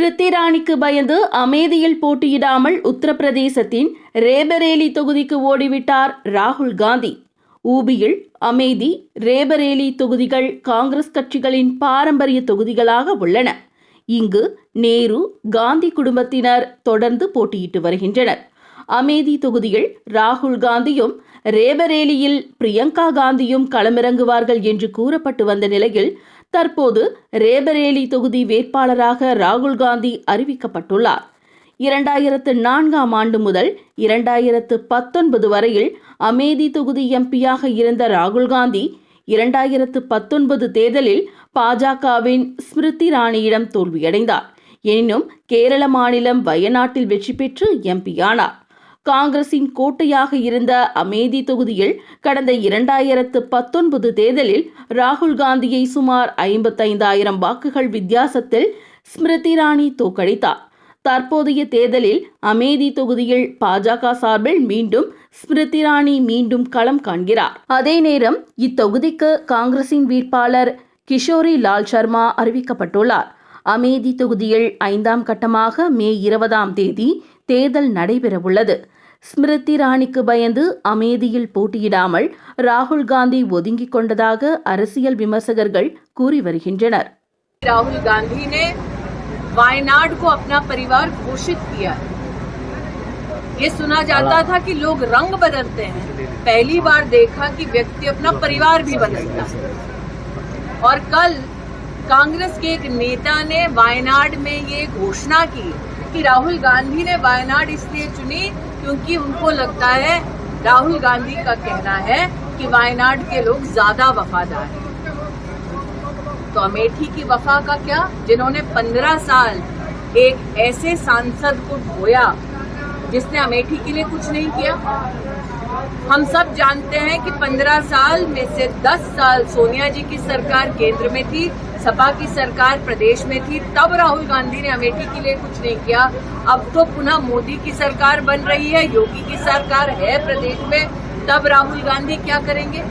ஸ்மிருதி ராணிக்கு பயந்து அமேதியில் போட்டியிடாமல் உத்தரப்பிரதேசத்தின் ரேபரேலி தொகுதிக்கு ஓடிவிட்டார் ராகுல் காந்தி. ஊபியில் அமேதி ரேபரேலி தொகுதிகள் காங்கிரஸ் கட்சிகளின் பாரம்பரிய தொகுதிகளாக உள்ளன. இங்கு நேரு காந்தி குடும்பத்தினர் தொடர்ந்து போட்டியிட்டு வருகின்றனர். அமேதி தொகுதியில் ராகுல் காந்தியும் ரேபரேலியில் பிரியங்கா காந்தியும் களமிறங்குவார்கள் என்று கூறப்பட்டு வந்த நிலையில் தற்போது ரேபரேலி தொகுதி வேட்பாளராக ராகுல் காந்தி அறிவிக்கப்பட்டுள்ளார். இரண்டாயிரத்து நான்காம் ஆண்டு முதல் இரண்டாயிரத்து பத்தொன்பது வரையில் அமேதி தொகுதி எம்பியாக இருந்த ராகுல் காந்தி இரண்டாயிரத்து பத்தொன்பது தேர்தலில் பாஜகவின் ஸ்மிருதி ராணியிடம் தோல்வியடைந்தார். எனினும் கேரள மாநிலம் வயநாட்டில் வெற்றி பெற்று எம்பியானார். காங்கிரசின் கோட்டையாக இருந்த அமேதி தொகுதியில் கடந்த இரண்டாயிரத்து பத்தொன்பது தேர்தலில் ராகுல் காந்தியை சுமார் ஐம்பத்தைந்தாயிரம் வாக்குகள் வித்தியாசத்தில் ஸ்மிருதி இராணி தோக்கடித்தார் தற்போதைய தேர்தலில் அமேதி தொகுதியில் பாஜக சார்பில் மீண்டும் ஸ்மிருதி இராணி மீண்டும் களம் காண்கிறார். அதே நேரம் இத்தொகுதிக்கு காங்கிரசின் வேட்பாளர் கிஷோரி லால் சர்மா அறிவிக்கப்பட்டுள்ளார். அமேதி தொகுதியில் ஐந்தாம் கட்டமாக மே இருபதாம் தேதி தேர்தல் நடைபெறவுள்ளது ஸ்மிருதி இராணிக்கு பயந்து அமேதியில் போட்டியிடாமல் ராகுல் காந்தி ஒதுங்கிக் கொண்டதாக அரசியல் விமர்சகர்கள் கூறி வருகின்றனர் राहुल गांधी ने वायनाड को अपना परिवार घोषित किया है ये सुना जाता था कि लोग रंग बदलते हैं पहली बार देखा कि व्यक्ति अपना परिवार भी बदलता है और कल कांग्रेस के एक नेता ने वायनाड में ये घोषणा की कि राहुल गांधी ने वायनाड इसलिए चुनी क्योंकि उनको लगता है राहुल गांधी का कहना है कि वायनाड के लोग ज़्यादा वफादार हैं। तो अमेठी की वफा का क्या? जिन्होंने पंद्रह साल एक ऐसे सांसद को ढोया, जिसने अमेठी के लिए कुछ नहीं किया। हम सब जानते हैं कि पंद्रह साल में से दस साल सोनिया जी की सरकार केंद्र में थी सपा की सरकार प्रदेश में थी, तब राहुल गांधी ने अमेठी के लिए कुछ नहीं किया। अब तो पुनः मोदी की सरकार बन रही है, योगी की सरकार है प्रदेश में, तब राहुल गांधी क्या करेंगे?